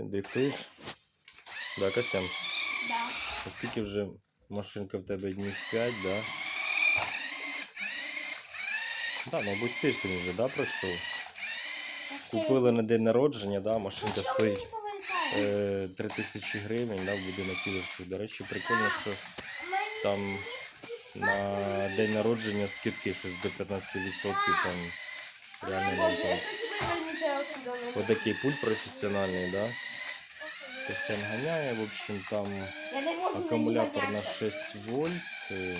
Ти дрифтуєш? Да, Костян? Да. Скільки вже машинка в тебе днів 5, да? Да, мабуть, тиждень вже, да, пройшов? Купили на день народження, да, машинка стоїть е, 3 тисячі гривень, да, в будинок Кілерський. До речі, прикольно, що там на день народження скидки щось до 15%, там реально нам там отакий пульт професіональний, да. Костян ганяє, в общем, там акумулятор на 6 вольт, е,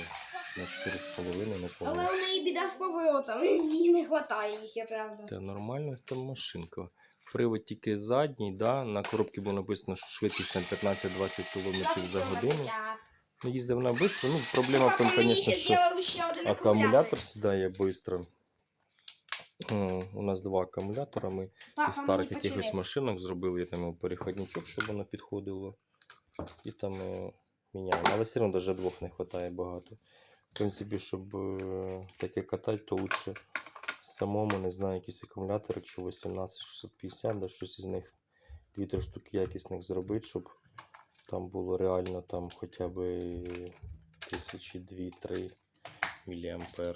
на 4,5, не Але у неї біда з поворотом, їй не вистачає їх, я правда. Та нормально там машинка. Привод тільки задній, да, на коробці було написано, що швидкість там 15-20 км за годину. Ну, їздив вона швидко. Ну, проблема в тому, звісно, що акумулятор сідає швидко. У нас два акумулятора. Ми із старих якихось машинок зробили там його переходничок, щоб воно підходило. І там міняємо. Але все одно навіть двох не вистачає багато. В принципі, щоб е, таке катати, то лучше самому, не знаю, якісь акумулятори, чи 18650, да, щось із них 2-3 штуки якісних зробити, щоб там було реально там хоча б тисячі 2-3 мА.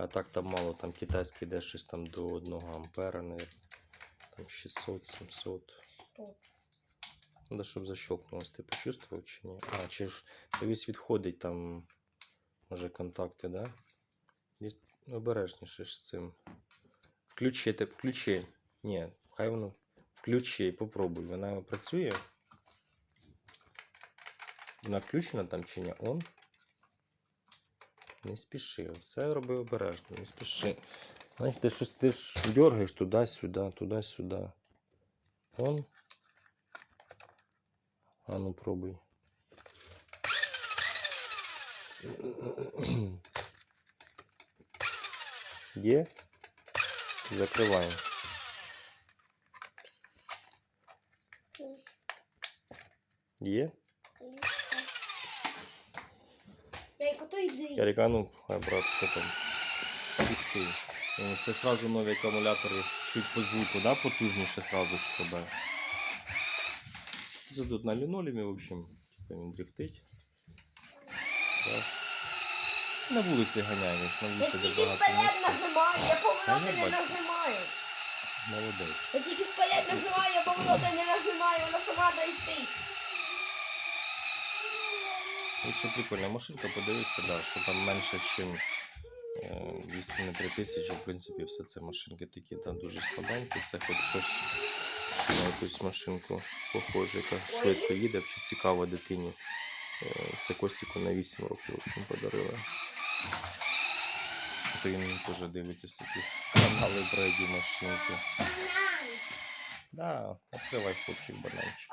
А так там мало, там китайський йде щось там до 1 ампера, наверное. Там 600-700. Надо, щоб защелкнулось, ти почувствував чи ні? А, чи ж дивись відходить там, може, контакти, да? Від- Обережніше ж з цим. Включи, ти включи. Ні, хай воно включи, попробуй. Вона працює. Вона включена там чи ні? Он? Не спіши. Все роби обережно, не спіши. Знаєш, ти щось ти ж дергаєш туди-сюди, туди-сюди. Он. А ну пробуй. Є? Закриваємо. Є? То йди. Ярика, ну, хай брат, що там. Ух ти. О, Це сразу нові акумулятори чуть по звуку, да, потужніше сразу ж тебе. Це тут на лінолеумі, в общем, типа він дрифтить. Да. На вулиці ганяєш, на Я вулиці тільки багато вперед місця. нажимаю, я повороти не бачу. нажимаю. Молодець. Я тільки вперед нажимаю, я повороти не нажимаю, вона Це прикольна машинка, подивися, да, що там менше, ніж 200 на 3000, в принципі, все це машинки такі там дуже слабенькі. Це хоч щось на якусь машинку похоже, яка швидко їде, чи цікаво дитині. Е, Це Костіку на 8 років в общем, подарили. То він теж дивиться всякі канали про які машинки. Да, відкривай хлопчик бананчик.